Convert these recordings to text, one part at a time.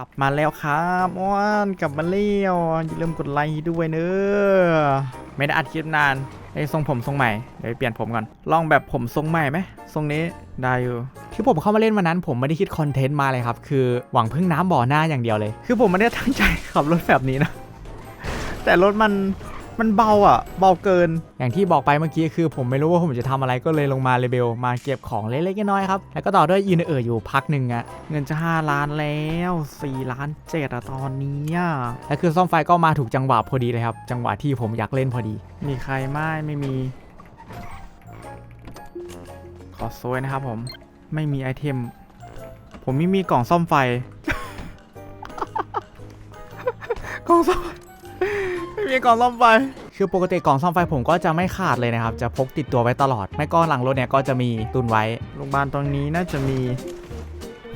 กลับมาแล้วครับอ้วนกลับมาแล้วอย่าลืมกดไลค์ด้วยเนอะไม่ได้อัดคลิปนานไอ้ทรงผมทรงใหม่เดี๋ยวไปเปลี่ยนผมก่อนลองแบบผมทรงใหม่ไหมทรงนี้ได้อยู่ที่ผมเข้ามาเล่นวันนั้น ผมไม่ได้คิดคอนเทนต์มาเลยครับ คือหวังพึ่งน้ำบ่อหน้าอย่างเดียวเลย คือผมไม่ได้ตั้งใจขับรถแบบนี้นะแต่รถมัน มันเบาอะ เบาเกิน อย่างที่บอกไปเมื่อกี้คือผมไม่รู้ว่าผมจะทำอะไรก็เลยลงมาเลเบลมาเก็บของเล็กๆน้อยๆครับ แล้วก็ต่อด้วยยืนเอ่ออยู่พักหนึ่งอะเงินจะ 5 ล้านแล้ว4ล้านเจ็ดอะตอนนี้อะแล้วคือซ่อมไฟก็มาถูกจังหวะพอดีเลยครับ จังหวะที่ผมอยากเล่นพอดี มีใครไม่ไม่มี ขอโซยนะครับผม ไม่มีไอเทม ผมไม่มีกล่องซ่อมไฟ กล่องซ่อมไม่มี กล่องซ่อมไฟ คือปกติกล่องซ่อมไฟผมก็จะไม่ขาดเลยนะครับ จะพกติดตัวไว้ตลอด ไม่ก็หลังรถเนี่ยก็จะมีตุนไว้ โรงพยาบาลตรงนี้น่าจะมี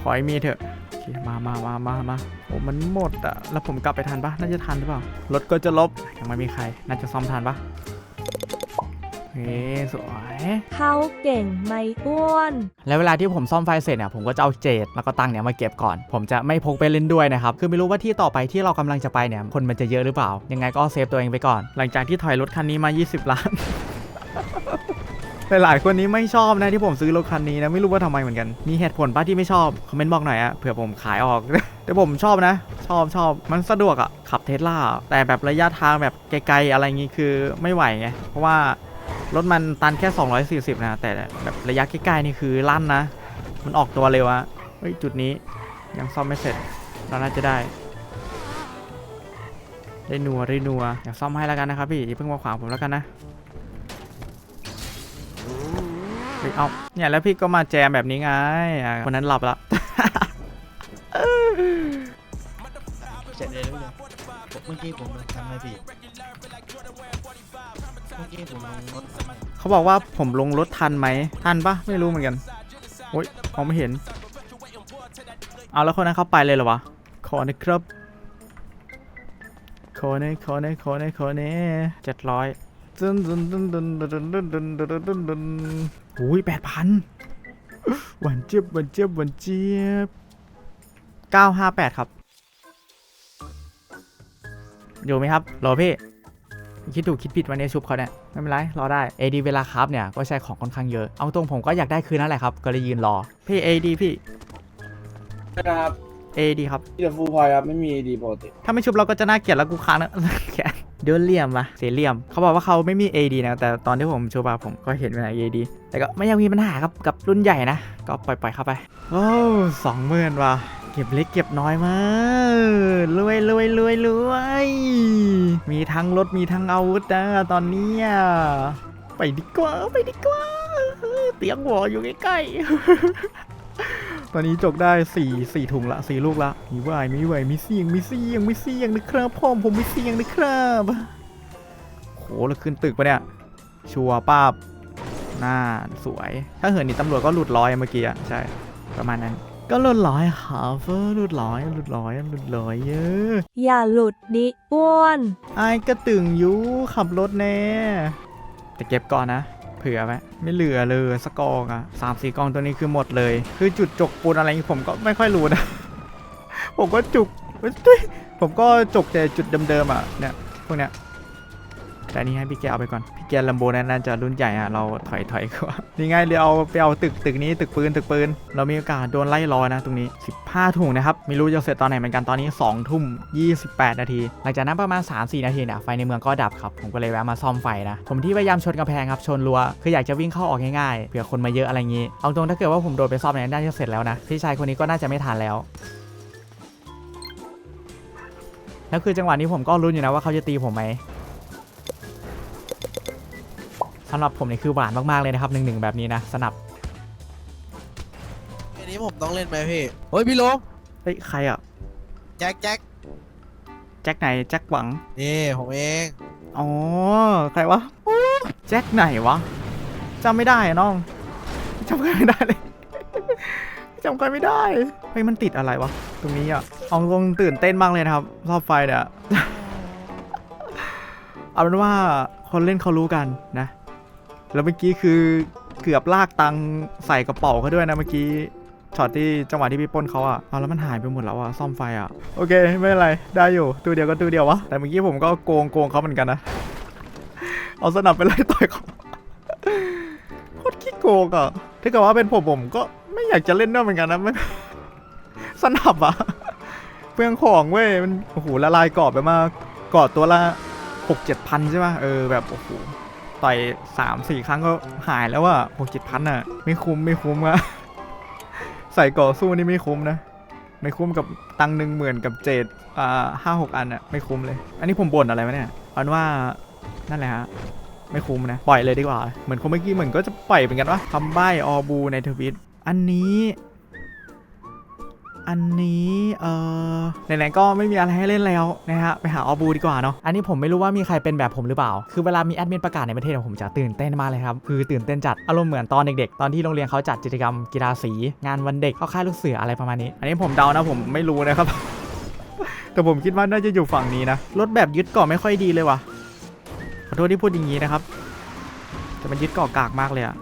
ขอให้มีเถอะโอเคมามามามามาโอ้มันหมดอะแล้วผมกลับไปทันปะน่าจะทันหรือเปล่า รถก็จะลบ ยังไม่มีใคร น่าจะซ่อมทันปะเฮ้สวย เขาเก่งไหมอ้วน แล้วเวลาที่ผมซ่อมไฟเสร็จเนี่ยผมก็จะเอาเจดแล้วก็ตังเนี่ยมาเก็บก่อน ผมจะไม่พกไปเล่นด้วยนะครับคือไม่รู้ว่าที่ต่อไปที่เรากำลังจะไปเนี่ยคนมันจะเยอะหรือเปล่า ยังไงก็เซฟตัวเองไปก่อน หลังจากที่ถอยรถคันนี้มา 20 ล้านหลายๆคนนี้ไม่ชอบนะที่ผมซื้อรถคันนี้นะไม่รู้ว่าทำไมเหมือนกัน มีเหตุผลป้าที่ไม่ชอบ คอมเมนต์บอกหน่อยอะเผื่อผมขายออก แต่ผมชอบนะ ชอบชอบมันสะดวกอะขับเทสลาแต่แบบระยะทางแบบไกลๆอะไรงี้คือไม่ไหวไงเพราะว่า รถมันตันแค่ 240 นะ แต่แบบระยะใกล้ๆนี่คือลั่นนะ มันออกตัวเร็วอะเฮ้ยจุดนี้ยังซ่อมไม่เสร็จ เราน่าจะได้ ได้นัวได้นัวอยากซ่อมให้แล้วกันนะครับพี่อย่าเพิ่งมาขวางผมแล้วกันนะเอาเนี่ยแล้วพี่ก็มาแจมแบบนี้ไงคนนั้นหลับล้วเสร็จเลยหรือยังผมเมื่อกี้ผมทำอะไรผิด เมื่อกี้ผมลงรถทำไมเขาบอกว่าผมลงรถทันไหมทันปะไม่รู้เหมือนกันโอ๊ยมองไม่เห็น เอาแล้วคนนั้นเข้าไปเลยเหรอวะขอหนะครับขอหน่อยขอหน่อยขอหน่อยขอหน่อยเจ็ดร้อยตึนตึนตึนตึนตึนตึนตึนตึนตึนตึนตึนอุ้ยแปดพันหวานเจี๊ยบหวานเจี๊ยบหวานเจี๊ยบเก้าห้าแปดครับ อยู่ไหมครับรอพี่ คิดถูกคิดผิดวันนี้ชุบเขาเนี่ยไม่เป็นไรรอได้ AD เวลาครับเนี่ยก็ใช้ของค่อนข้างเยอะเอาตรงผมก็อยากได้คืนนั่นแหละครับก็เลยยืนรอพี่ AD พี่นะครับ AD ครับที่จะฟูลพอยครับไม่มีดีปกติถ้าไม่ชุบเราก็จะน่าเกลียดแล้วกูค้างนะ แขนเดินเหลี่ยมปะเสียเหลี่ยม เขาบอกว่าเขาไม่มี AD นะ แต่ตอนที่ผมชุบอะผมก็เห็นเป็น AD แต่ก็ไม่ยังมีปัญหาครับกับรุ่นใหญ่นะ ก็ปล่อยๆเข้าไป โอ้สองหมื่นว่ะ เก็บเล็กเก็บน้อยมากรวยรวยรวยรวยมีทั้งรถมีทั้งอาวุธนะตอนนี้ไปดีกว่าไปดีกว่า เตียงหัวอยู่ใกล้ๆ ตอนนี้จกได้สี่สี่ถุงละสี่ลูกละมีไหวมีไหวมีเสียงมีเสียงมีเสียงนะครับพ่อมผมมีเสียงนะครับโหแล้วขึ้นตึกปะเนี่ย ชัวร์ป้าบหน้าสวย ถ้าเหินนี่ตำรวจก็หลุดร้อยเมื่อกี้อะใช่ ประมาณนั้น ก็หลุดร้อยครับเออหลุดร้อยหลุดร้อยหลุดร้อยเยอะอย่าหลุดดิอ้วนไอ้กระตึงอยูขับรถแน่แต่เก็บก่อนนะ เผื่อไว้ไม่เหลือเลยสกกองอะสามสี่กองตัวนี้คือหมดเลย คือจุดจกปูนอะไรอย่างงี้ผมก็ไม่ค่อยรู้นะ ผมก็จุกตุ้ยผมก็จกแต่จุดเดิมๆอะเนี่ยพวกเนี้ย แต่นี้ให้พี่แกเอาไปก่อน พี่แกลัมโบนั้นน่าจะรุ่นใหญ่อะ เราถอยถอยกว่านี่ไงเดี๋ยวเอาไปเอาตึกตึกนี้ตึกปืนตึกปืน เรามีโอกาสโดนไล่รอนะตรงนี้ 15ถุงนะครับ ไม่รู้จะเสร็จตอนไหนเหมือนกันตอนนี้2ทุ่ม28 นาที หลังจากนั้นประมาณ 3-4 นาทีเนี่ยไฟในเมืองก็ดับครับ ผมก็เลยแวะมาซ่อมไฟนะ ผมที่พยายามชนกำแพงครับ ชนรั้ว คืออยากจะวิ่งเข้าออกง่ายๆ เผื่อคนมาเยอะอะไรอย่างนี้ เอาตรงถ้าเกิดว่าผมโดนไปซ่อมเนี่ยน่าจะเสร็จแล้วนะ พี่ชายคนนี้ก็น่าจะไม่ทันแล้วแล้วคือจังหวะนี้ผมก็รุ้นอยู่นะว่าเขาจะตีผมไหม สำหรับผมนี่คือหวานมากๆเลยนะครับหนึ่งหนึ่งแบบนี้นะสนับอันนี้ผมต้องเล่นไหมพี่เฮ้ยพี่ลมเฮ้ยใครอะแจ็คแจ็คแจ็คไหนแจ็คหวังนี่ผมเองอ๋อใครวะแจ็คไหนวะจำไม่ได้อะน้องจำใครไม่ได้เลยจำใครไม่ได้เฮ้ยมันติดอะไรวะตรงนี้อะเอาตรงตื่นเต้นมากเลยนะครับรอบไฟเนี่ยเอาเป็นว่าคนเล่นเขารู้กันนะ แล้วเมื่อกี้คือเกือบลากตังใส่กระเป๋าเขาด้วยนะเมื่อกี้ช็อตที่จังหวะที่พี่ป้นเขาอะเอาแล้วมันหายไปหมดแล้วอะซ่อมไฟอะโอเคไม่เป็นไรได้อยู่ตัวเดียวก็ตัวเดียววะแต่เมื่อกี้ผมก็โกงโกงเขาเหมือนกันนะเอาสนับไปไล่ต่อยเขาโคตรขี้โกงอะถ้าเกิดว่าเป็นผมผมก็ไม่อยากจะเล่นด้วยเหมือนกันนะมันสนับอะเปลืองของเว้ยมันโอ้โหละลายกรอบไปมากกรอบตัวละหกเจ็ดพันใช่ป่ะเออแบบโอ้โห ต่อยสามสี่ครั้งก็หายแล้วอะหกเจ็ดพันอะไม่คุ้มไม่คุ้มอะใส่ก่อสู้นี่ไม่คุ้มนะ ไม่คุ้มกับตังหนึ่งหมื่นกับเจ็ดอ่าห้าหกอันอะไม่คุ้มเลย อันนี้ผมบ่นอะไรวะเนี่ยอันว่านั่นแหละฮะไม่คุ้มนะ ปล่อยเลยดีกว่า เหมือนคนเมื่อกี้เหมือนก็จะปล่อยเหมือนกันว่าคำใบออบูในทวิตอันนี้ อันนี้เออไหนๆก็ไม่มีอะไรให้เล่นแล้วนะฮะไปหาออบูดีกว่าเนาะอันนี้ผมไม่รู้ว่ามีใครเป็นแบบผมหรือเปล่า คือเวลามีแอดมินประกาศในประเทศผมจะตื่นเต้นมากเลยครับคือตื่นเต้นจัดอารมณ์เหมือนตอนเด็กๆ ตอนที่โรงเรียนเขาจัดกิจกรรมกีฬาสีงานวันเด็กเข้าค่ายลูกเสืออะไรประมาณนี้ อันนี้ผมเดานะผมไม่รู้นะครับ แต่ผมคิดว่าน่าจะอยู่ฝั่งนี้นะรถแบบยึดเกาะไม่ค่อยดีเลยว่ะขอโทษที่พูดอย่างนี้นะครับแต่มันยึดเกาะกากมากเลยอะ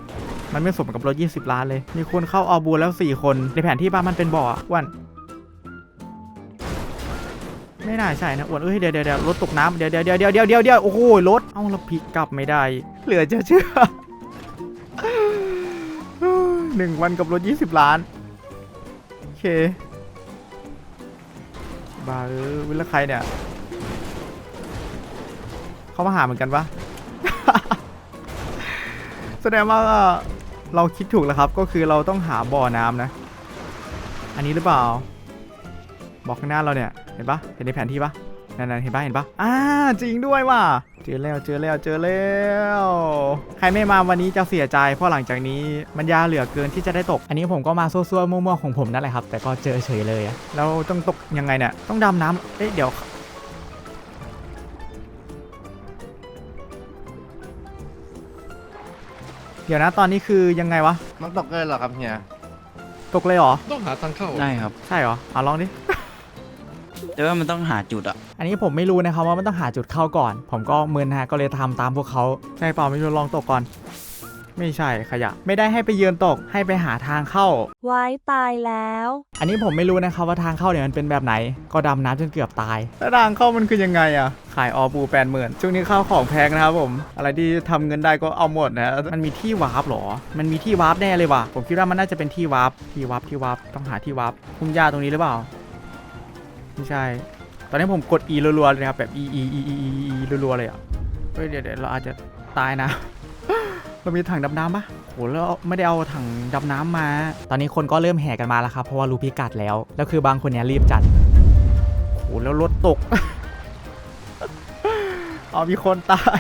มันไม่สมกับรถ 20 ล้านเลย มีคนเข้าออบูแล้ว 4 คน ในแผนที่บ้านมันเป็นบ่ออ้วนไม่น่าใช่นะอ้วนเอ้ยเดี๋ยวเดี๋ยวรถตกน้ำเดี๋ยวเดี๋ยวเดี๋ยวเดี๋ยวเดี๋ยวเดี๋ยวโอ้โหรถ เอาล้วพลิกกลับไม่ได้ เหลือจะเชื่อหนึ่งวันกับรถ 20 ล้าน โอเคบ้าเออวิลใครเนี่ย เขามาหาเหมือนกันปะแสดงว่า เราคิดถูกแล้วครับ ก็คือเราต้องหาบ่อน้ำนะ อันนี้หรือเปล่า บอกข้างหน้าเราเนี่ย เห็นปะเห็นในแผนที่ปะนั่นๆเห็นปะเห็นปะอ่าจริงด้วยว่ะ เจอแล้วเจอแล้วเจอแล้ว ใครไม่มาวันนี้จะเสียใจ เพราะหลังจากนี้มันยาเหลือเกินที่จะได้ตก อันนี้ผมก็มาซั่วๆมั่วๆของผมนั่นแหละครับ แต่ก็เจอเฉยเลยอะแล้วต้องตกยังไงเนี่ย ต้องดำน้ำเอ๊ะเดี๋ยว ดี๋ยวนะตอนนี้คือยังไงวะ มันตกเลยเหรอครับเฮียตกเลยเหรอ ต้องหาทางเข้าได้ครับ ใช่เหรอเอาลองดิ แต่ว่ามันต้องหาจุดอะอันนี้ผมไม่รู้นะครับว่ามันต้องหาจุดเข้าก่อน ผมก็มึนฮะก็เลยทำตามพวกเขาใช่เปล่าไม่รู้ลองตกก่อน ไม่ใช่ขยะ ไม่ได้ให้ไปเยือนตกให้ไปหาทางเข้า ไว้ตายแล้ว อันนี้ผมไม่รู้นะครับว่าทางเข้าเนี่ยมันเป็นแบบไหน ก็ดำน้ำจนเกือบตายแล้วทางเข้ามันคือยังไงอะขายออปูแปดหมื่นช่วงนี้ข้าวของแพงนะครับผม อะไรที่ทำเงินได้ก็เอาหมดนะมันมีที่วาร์ปเหรอ มันมีที่วาร์ปแน่เลยว่ะผมคิดว่ามันน่าจะเป็นที่วาร์ปที่วาร์ปที่วาร์ปต้องหาที่วาร์ปพุ่มหญ้าตรงนี้หรือเปล่าไม่ใช่ ตอนนี้ผมกด E รัวๆเลยนะครับแบบ E E E E E E รัวๆเลยอะเฮ้ยเดี๋ยวเดี๋ยวเราอาจจะตายนะ เรามีถังดำน้ำปะโหแล้วไม่ได้เอาถังดำน้ำมา ตอนนี้คนก็เริ่มแห่กันมาแล้วครับ เพราะว่ารู้พิกัดแล้ว แล้วคือบางคนเนี้ยรีบจัดโหแล้วรถตก เอามีคนตาย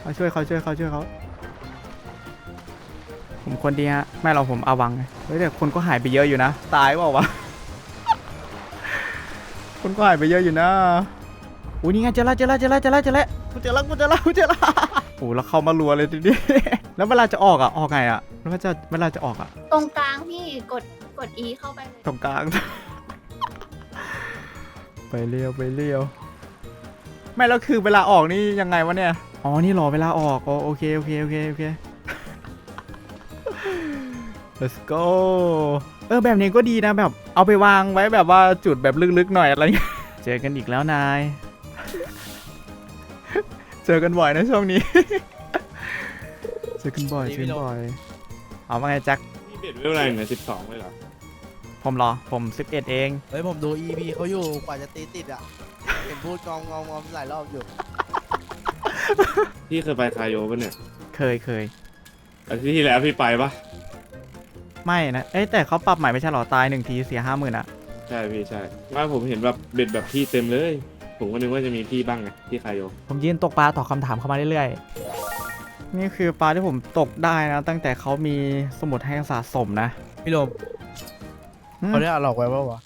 เขาช่วยเขาช่วยเขาช่วยเขาผมคนดีฮะไม่เราผมอาวังไงเฮ้ยแต่คนก็หายไปเยอะอยู่นะ ตายเปล่าวะคนก็หายไปเยอะอยู่นะอุ้ยนี่ไงเจอแล้วเจอแล้วเจอแล้วเจอแล้วเจอแล้ว กูเจอแล้วกูเจอแล้วกูเจอแล้วโอ้แล้วเข้ามารัวเลยทีนี้แล้วเวลาจะออกอะออกไงอะแล้วเวลาจะเวลาจะออกอะ ตรงกลางพี่กดกด E เข้าไปเลยตรงกลาง ไปเรียวไปเรียวไม่แล้วคือเวลาออกนี่ยังไงวะเนี่ยอ๋อนี่รอเวลาออกอ๋อโอเคโอเคโอเคโอเค let's go เออแบบนี้ก็ดีนะแบบ เอาไปวางไว้แบบว่าจุดแบบลึกๆหน่อยอะไรเงี้ยเจอกันอีกแล้วนาย เจอกันบ่อยนะช่วงนี้ เจอกันบ่อยเจอกันบ่อย เอาว่าไงแจ็คพี่เบ็ดเวลาไหนสิบสองเลยเหรอผมเหรอ ผม 11 เอง เฮ้ยผมดู EP เขาอยู่กว่าจะตีติดอะ เห็นพูดงอมงอมงอมหลายรอบอยู่ พี่เคยไปคาโยปะเนี่ยเคยเคย อาทิตย์ที่แล้วพี่ไปปะไม่นะ เอ้ยแต่เขาปรับใหม่ไม่ใช่เหรอ ตายหนึ่งทีเสียห้าหมื่นอะใช่พี่ใช่ว่าผมเห็นแบบเบ็ดแบบพี่เต็มเลย ผมก็นึกว่าจะมีพี่บ้างไงที่คาโยผมยืนตกปลาตอบคำถามเข้ามาเรื่อยๆ นี่คือปลาที่ผมตกได้นะ ตั้งแต่เขามีสมุดให้สะสมนะ พี่ลมอืม เขาได้อะหลอกไว้ปะวะ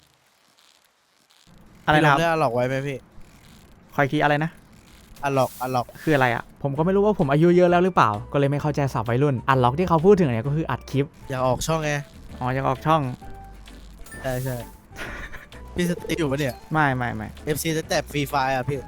อะไรพี่ลนะคมรับได้อะหลอกไว้ไหมพี่คอยคีอะไรนะ อะหลอกอะหลอกคืออะไรอะผมก็ไม่รู้ว่าผมอายุเยอะแล้วหรือเปล่า ก็เลยไม่เข้าใจศัพท์วัยรุ่น อัดล็อกที่เขาพูดถึงเนี่ยก็คืออัดคลิป อยากออกช่องไงอ๋อยังออกช่อง ใช่ใช่ พี่สติอยู่ปะเนี่ยไม่ไม่ไม่ FC จะแตบฟรีไฟอะพี่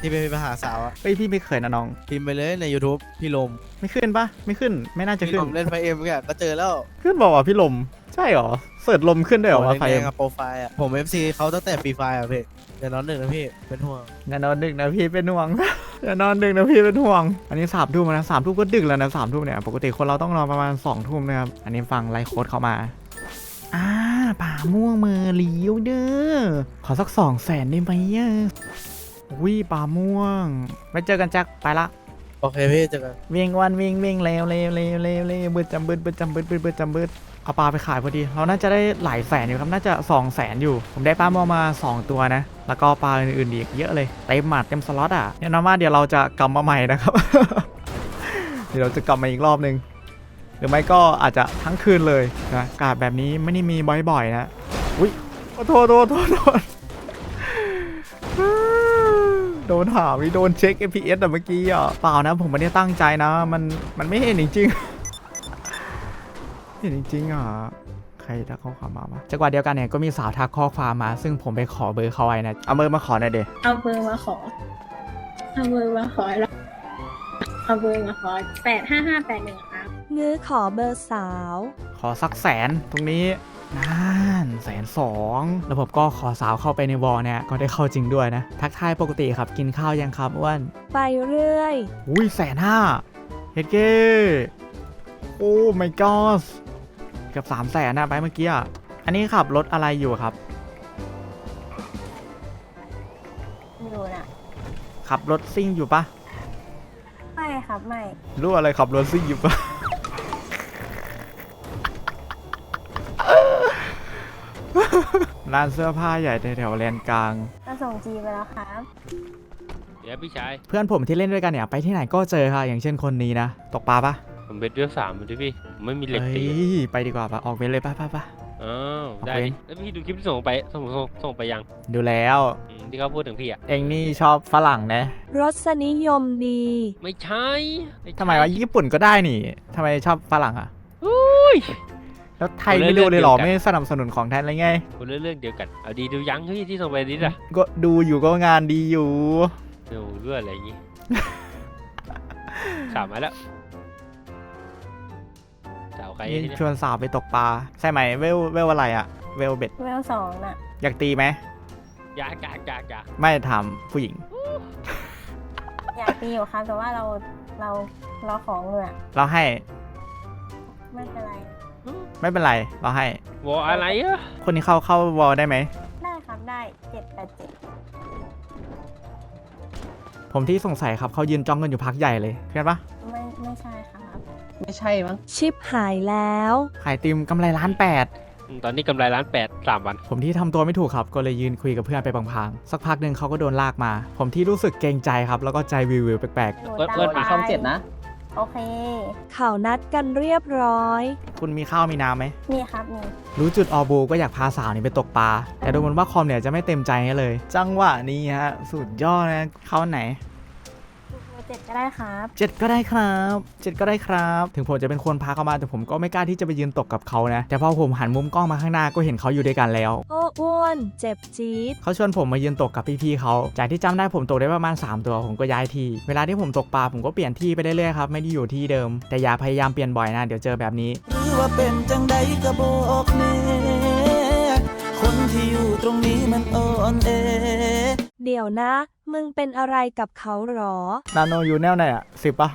ที่เป็นปัญหาสาวอะเฮ้ยพี่ไม่เคยนะน้อง พิมพ์ไปเลยใน YouTube พี่ลมไม่ขึ้นปะไม่ขึ้นไม่น่าจะพี่ขึ้ลน มเล่นไฟเอ็มเนี่ยก็เจอแล้วขึ้นบอกว่าพี่ลม ใช่เหรอเสิร์ชลมขึ้นด้วยเหรอว่าไฟแดงๆกับโปรไฟล์อะผม FC เขาตั้งแต่ฟรีไฟล์อะพี่เดี๋ยวน้องหนึ่งนะพี่เป็นห่วงอย่านอนดึกนะพี่เป็นห่วง อย่านอนดึกนะพี่เป็นห่วง อันนี้สามทุ่มแล้วนะสามทุ่มก็ดึกแล้วนะสามทุ่มเนี่ยปกติคนเราต้องนอนประมาณสองทุ่มนะครับอันนี้ฟังไลฟ์โค้ดเข้ามาอ่า ป่าม่วงเมอร์เลียวเด้อ ขอสักสองแสนได้ไหมอะวิป่าม่วง ไว้เจอกันแจ็คไปละ โอเคพี่เจอกันวิ่งวันวิ่งวิ่งเร็วเร็วเร็วเร็วเร็วบืดจำบืดบืดจำบืดบืดบืดจำบืดเอาปลาไปขายพอดี เราน่าจะได้หลายแสนอยู่ครับ น่าจะสองแสนอยู่ ผมได้ปลาหมอมา2ตัวนะ แล้วก็ปลาอื่นๆอีกเยอะเลย เต็มหมัดเต็มสล็อตอะเนี่ยน้องมาเดี๋ยวเราจะกลับมาใหม่นะครับ เดี๋ยวเราจะกลับมาอีกรอบนึง หรือไม่ก็อาจจะทั้งคืนเลยนะอากาศแบบนี้ไม่ได้มีบ่อยๆนะอุ้ยโทษโทษโทษโทษโทษโดนหาวิโดนเช็ค FPS อะเมื่อกี้อะเปล่านะผมไม่ได้ตั้งใจนะ มันมันไม่เห็นจริงๆเห็นจริงๆอะใครทักข้อความมาวะจังหวะเดียวกันเนี่ยก็มีสาวทักข้อความมา ซึ่งผมไปขอเบอร์เขาไว้นะ เอาเบอร์มาขอหน่อยเดเอาเบอร์มาขอ เอาเบอร์มาขอแล้วเอาเบอร์มาขอแปดห้าห้าแปดหนึ่งครับ งื้อขอเบอร์สาว ขอสักแสนตรงนี้นั่นแสนสองแล้วผมก็ขอสาวเข้าไปในวอลเนี่ย ก็ได้เข้าจริงด้วยนะ ทักทายปกติครับกินข้าวยังครับอ้วนไปเรื่อย อุ้ยแสนห้าเฮดเก้โอ้ my god เกือบสามแสนนะไปเมื่อกี้อะอันนี้ขับรถอะไรอยู่ครับ ไม่รู้นะขับรถซิ่งอยู่ปะไม่ครับ ไม่ รู้อะไรขับรถซิ่งอยู่ปะ ร้านเสื้อผ้าใหญ่แถวๆแลนกลางก็ส่งจีไปแล้วครับ เดี๋ยวพี่ชายเพื่อนผมที่เล่นด้วยกันเนี่ยไปที่ไหนก็เจอค่ะ อย่างเช่นคนนี้นะ ตกปลาปะผมเป็นเรื่องสามมาด้วยพี่ผมไม่มีเหล็กเฮ้ตียไปดีกว่าปะออกเวรเลยปะปะปะ อ้าวได้โอเคดิแล้วพี่ดูคลิปที่ส่งไปส่งส่งส่งไปยังดูแล้ว อืมที่เขาพูดถึงพี่อะเองนี่ชอบฝรั่งนะรสนิยมดี ไม่ใช่ใช่ทำไมวะญี่ปุ่นก็ได้นี่ทำไมชอบฝรั่งอะ อุ้ย แล้วไทยไม่ดูเลยเหรอไม่สนับสนุนของไทยอะไรไงคนละเรื่องเดียวกันเอาดีดูยังเฮ้ยที่ส่งไปดิอะก็ดูอยู่ก็งานดีอยู่ดูเรื่องอะไรอย่างงี้สามมาแล้วสาวใครนี่เนี่ยชวนสาวไปตกปลาใช่ไหมเวลเวลอะไรอะเวลเบ็ดเวลสองน่ะอยากตีไหมอยากอยากอยากอยากไม่ถามผู้หญิง อยากตีอยู่ครับแต่ว่าเราเราเราของเงินอะเราให้ ไม่เป็นไร ไม่เป็นไร เราให้ วออะไรอะคนนี้เข้าเข้าวอลได้ไหม ได้ครับได้เจ็ดแปดเจ็ดผมที่สงสัยครับเขายืนจ้องกันอยู่พักใหญ่เลยเห็นปะไม่ไม่ใช่ครับไม่ใช่มั้งชิปหายแล้ว ขายติมกำไรล้านแปด อืมตอนนี้กำไรล้านแปดสามวัน ผมที่ทำตัวไม่ถูกครับ ก็เลยยืนคุยกับเพื่อนไปพลางๆสักพักหนึ่งเขาก็โดนลากมา ผมที่รู้สึกเกรงใจครับ แล้วก็ใจวิววิวๆแปลกหนูเปิดตามเปิดไปช่องเจ็ดนะ โอเค เขานัดกันเรียบร้อยๆคุณมีข้าวมีน้ำไหม มีครับมี รู้จุดออบูก็อยากพาสาวนี่ไปตกปลา แต่ดูเหมือนว่าคอมเนี่ยจะไม่เต็มใจให้เลย จังหวะนี้ฮะ สุดยอดนะ เขาไหนหนู เจ็ดก็ได้ครับเจ็ดก็ได้ครับเจ็ดก็ได้ครับ ถึงผมจะเป็นคนพาเขามาแต่ผมก็ไม่กล้าที่จะไปยืนตกกับเขานะ แต่พอผมหันมุมกล้องมาข้างหน้าก็เห็นเขาอยู่ด้วยกันแล้ว โอ้อ้วน เจ็บจี๊ดเขาชวนผมมายืนตกกับพี่ๆเขา จากที่จำได้ผมตกได้ประมาณ 3 ตัวผมก็ย้ายที่ เวลาที่ผมตกปลาผมก็เปลี่ยนที่ไปเรื่อยๆครับไม่ได้อยู่ที่เดิม แต่อย่าพยายามเปลี่ยนบ่อยนะเดี๋ยวเจอแบบนี้หรือว่าเป็นจังใดก็บอกแน่คนที่อยู่ตรงนี้มันอ่อนแอเดี๋ยวนะ มึงเป็นอะไรกับเขาหรอ นาโนอยู่แนวไหนอะสิบปะ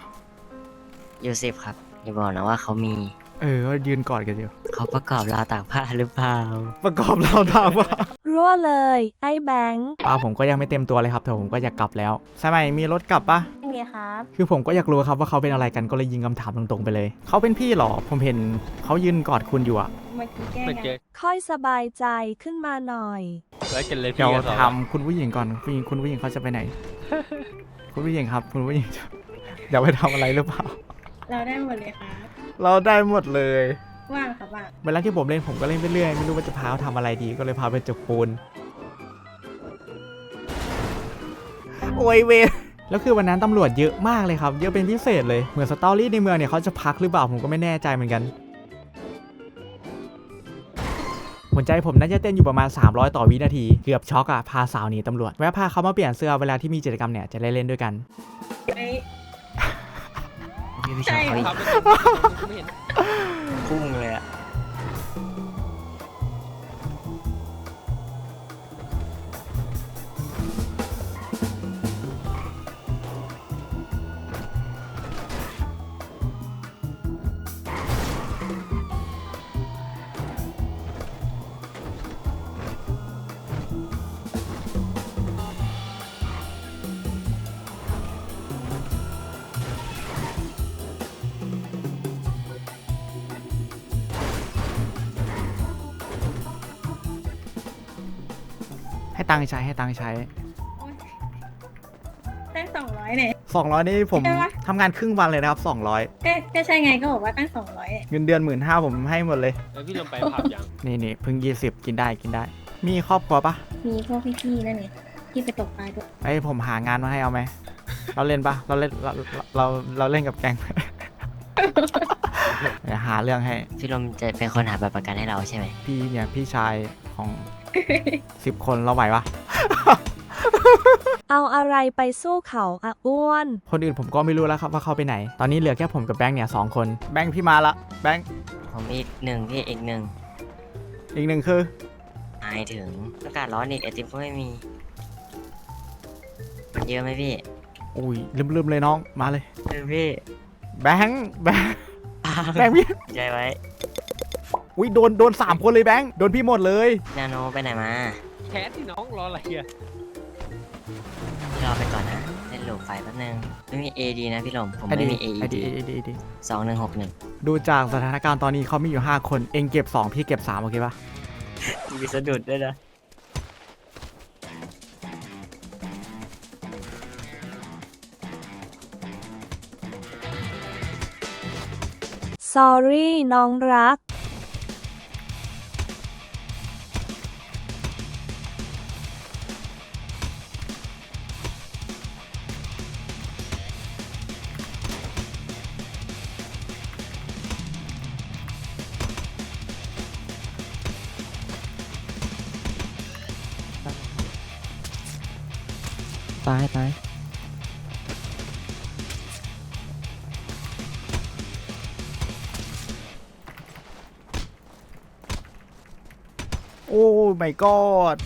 ยูสิบครับอย่าบอกนะว่าเขามี เออก็ยืนกอดกันอยู่ เขาประกอบราวตากผ้าหรือเปล่า ประกอบเราทางว่ารั่วเลย ไอ้แบงค์ปลาผมก็ยังไม่เต็มตัวเลยครับแต่ผมก็อยากกลับแล้วใช่ไหมมีรถกลับปะ ไม่มีครับ คือผมก็อยากรู้ครับว่าเขาเป็นอะไรกันก็เลยยิงคำถามตรงๆไปเลย เขาเป็นพี่เหรอ ผมเห็นเขายืนกอดคุณอยู่อะเมื่อกี้แกล้งไม่กันเจอค่อยสบายใจขึ้นมาหน่อย แล้วกันเลยพี่เดี๋ยวกับสองถามคุณผู้หญิงก่อนผู้หญิงคุณผู้หญิงเขาจะไปไหน คุณผู้หญิงครับ คุณผู้หญิงจะเดี๋ยวไปทำอะไรหรือเปล่า เราได้หมดเลยครับ เราได้หมดเลย ว่างครับว่างเวลาที่ผมเล่นผมก็เล่นไปเรื่อยไม่รู้ว่าจะพาเขาทำอะไรดีก็เลยพาไปจกปูน โอ้ยเวรแล้วคือวันนั้นตำรวจเยอะมากเลยครับ เยอะเป็นพิเศษเลย เหมือนสตอรี่ในเมืองเนี่ยเขาจะพักหรือเปล่าผมก็ไม่แน่ใจเหมือนกัน หัวใจผมน่าจะเต้นอยู่ประมาณ 300 ต่อวินาที เกือบช็อกอะพาสาวหนีตำรวจ แวะพาเขามาเปลี่ยนเสื้อเวลาที่มีกิจกรรมเนี่ยจะได้เล่นด้วยกัน ไอ้ พี่ไม่ชใช่อบเขาอีกทำไม่ไม่เห็น พุ่งเลยอะ ให้ตังค์ใช้ให้ตังค์ใช้ตั้งสองร้อยเนี่ย200นี่ผมใช่ปะ ทำงานครึ่งวันเลยนะครับ200ก็ก็ใช่ไงก็บอกว่าตั้งสองร้อยเงินเดือนหมื่นห้าผมให้หมดเลย แล้วพี่ลงไปผับยังนี่นี่เพิ่ง20กินได้กินได้ มีครอบครัวปะมีพวกพี่ๆนั่นนี่ที่ไปตกปลาด้วยไอ้ยผมหางานมาให้เอาไหม เราเล่นปะเราเล่นเราเราเราเล่นกับแกง เดี๋ยวหาเรื่องให้ พี่ลมจะเป็นคนหาบัตรประกันให้เราใช่ไหมพี่เนี่ยพี่ชายของ สิบคนเราไหวปะ เอาอะไรไปสู้เขาอะอ้วน คนอื่นผมก็ไม่รู้แล้วครับว่าเขาไปไหน ตอนนี้เหลือแค่ผมกับแบงค์เนี่ยสองคน แบงค์พี่มาละ แบงค์ผมอีกหนึ่งพี่อีกหนึ่งอีกหนึ่งคือ หมายถึงอากาศร้อนอีกไอติมก็ไม่มี มันเยอะไหมพี่อุ้ยลืมๆเลยน้อง มาเลย เออพี่แบงค์ แบงค์ แบงค์พี่ ใจไว้ อุ้ยโดนโดนสามคนเลยแบงค์โดนพี่หมดเลย นาโนไปไหนมาแค้นที่น้องรออะไรอะพี่รอไปก่อนนะเล่นโหลบไฟแป๊บนึงไม่มี AD นะพี่ลมผมไม่มีไอ AED ดีไอดีไอดีสองหนึ่งหกหนึ่งดูจากสถานการณ์ตอนนี้เขามีอยู่ 5 คน เองเก็บ 2 พี่เก็บ 3 โอเคปะมีสะดุดด้วยนะสอรี่น้องรัก my god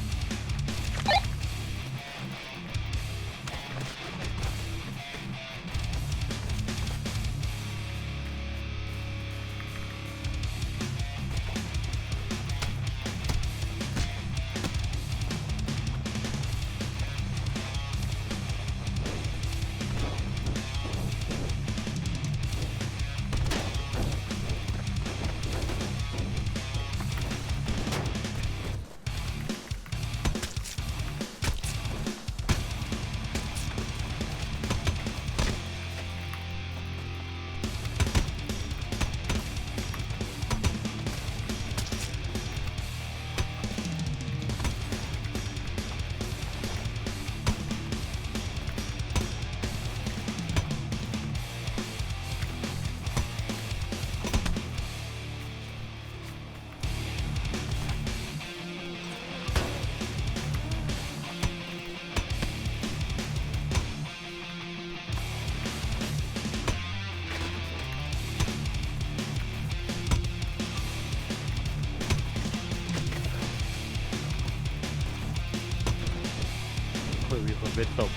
มีคนเป็นศพ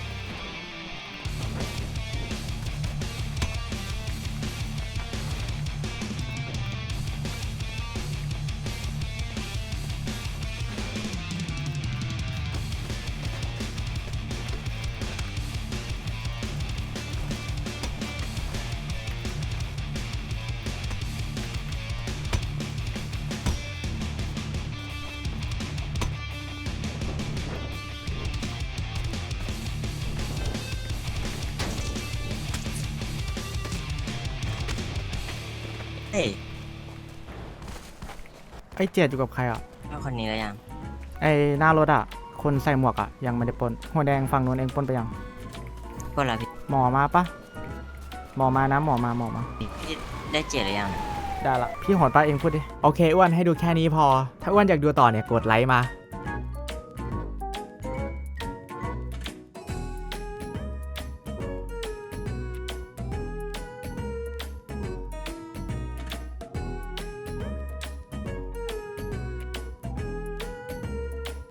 เฮ้ยไอ้เจ็ดอยู่กับใครอะว่าคนนี้แล้วยังไอ้หน้ารถอะ คนใส่หมวกอะ ยังไม่ได้ปล้นหัวแดงฝั่งนู้นเองปล้นไปยัง พวกเราพี่หมอมาปะหมอมานะหมอมาหมอมา พี่ได้เจ็ดหรือยัง ได้ละ พี่หอนตาเองพูดดิ โอเคอ้วนให้ดูแค่นี้พอ ถ้าอ้วนอยากดูต่อเนี่ยกดไลค์มา